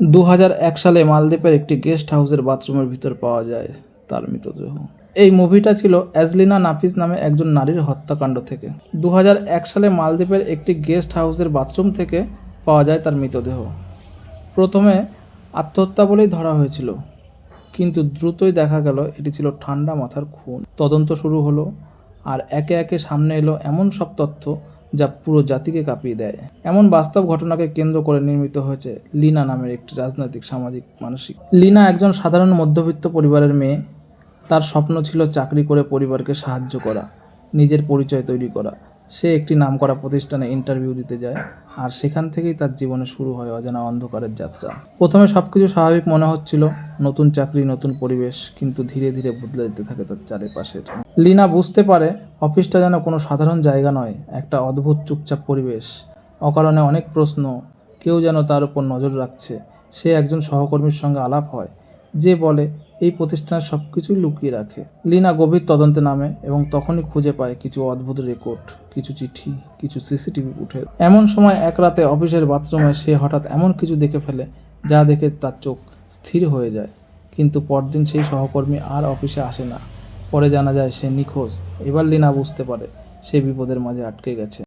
দু সালে মালদ্বীপের একটি গেস্ট হাউসের বাথরুমের ভিতর পাওয়া যায় তার মৃতদেহ। এই মুভিটা ছিল অ্যাজলিনা নাফিস নামে একজন নারীর হত্যাকাণ্ড থেকে। দু সালে মালদ্বীপের একটি গেস্ট হাউসের বাথরুম থেকে পাওয়া যায় তার মৃতদেহ। প্রথমে আত্মহত্যা বলেই ধরা হয়েছিল, কিন্তু দ্রুতই দেখা গেল এটি ছিল ঠান্ডা মাথার খুন। তদন্ত শুরু হলো, আর একে একে সামনে এলো এমন সব তথ্য যা পুরো জাতিকে কাঁপিয়ে দেয়। এমন বাস্তব ঘটনাকে কেন্দ্র করে নির্মিত হয়েছে লিনা নামের একটি রাজনৈতিক, সামাজিক, মানসিক। লিনা একজন সাধারণ মধ্যবিত্ত পরিবারের মেয়ে। তার স্বপ্ন ছিল চাকরি করে পরিবারকে সাহায্য করা, নিজের পরিচয় তৈরি করা। সে একটি নামকরা প্রতিষ্ঠানে ইন্টারভিউ দিতে যায় আর সেখান থেকেই তার জীবনে শুরু হয় অজানা অন্ধকারের যাত্রা। প্রথমে সব কিছু স্বাভাবিক মনে হচ্ছিল, নতুন চাকরি, নতুন পরিবেশ, কিন্তু ধীরে ধীরে বদলে যেতে থাকে তার চারিপাশের। লিনা বুঝতে পারে অফিসটা যেন কোনো সাধারণ জায়গা নয়, একটা অদ্ভুত চুপচাপ পরিবেশ। অকারণে অনেক প্রশ্ন, কেউ যেন তার উপর নজর রাখছে, সে একজন সহকর্মীর সঙ্গে আলাপ হয়, যে বলে, এই প্রতিষ্ঠান সব কিছুই লুকিয়ে রাখে। লিনা গভীর তদন্তে নামে এবং তখনই খুঁজে পায় কিছু অদ্ভুত রেকর্ড, কিছু চিঠি, কিছু সিসিটিভি উঠে এমন সময় এক রাতে অফিসের বাথরুমে সে হঠাৎ এমন কিছু দেখে ফেলে, যা দেখে তার চোখ স্থির হয়ে যায়। কিন্তু পরদিন সেই সহকর্মী আর অফিসে আসে না। পরে জানা যায় সে নিখোঁজ। এবার লিনা বুঝতে পারে সে বিপদের মাঝে আটকে গেছে।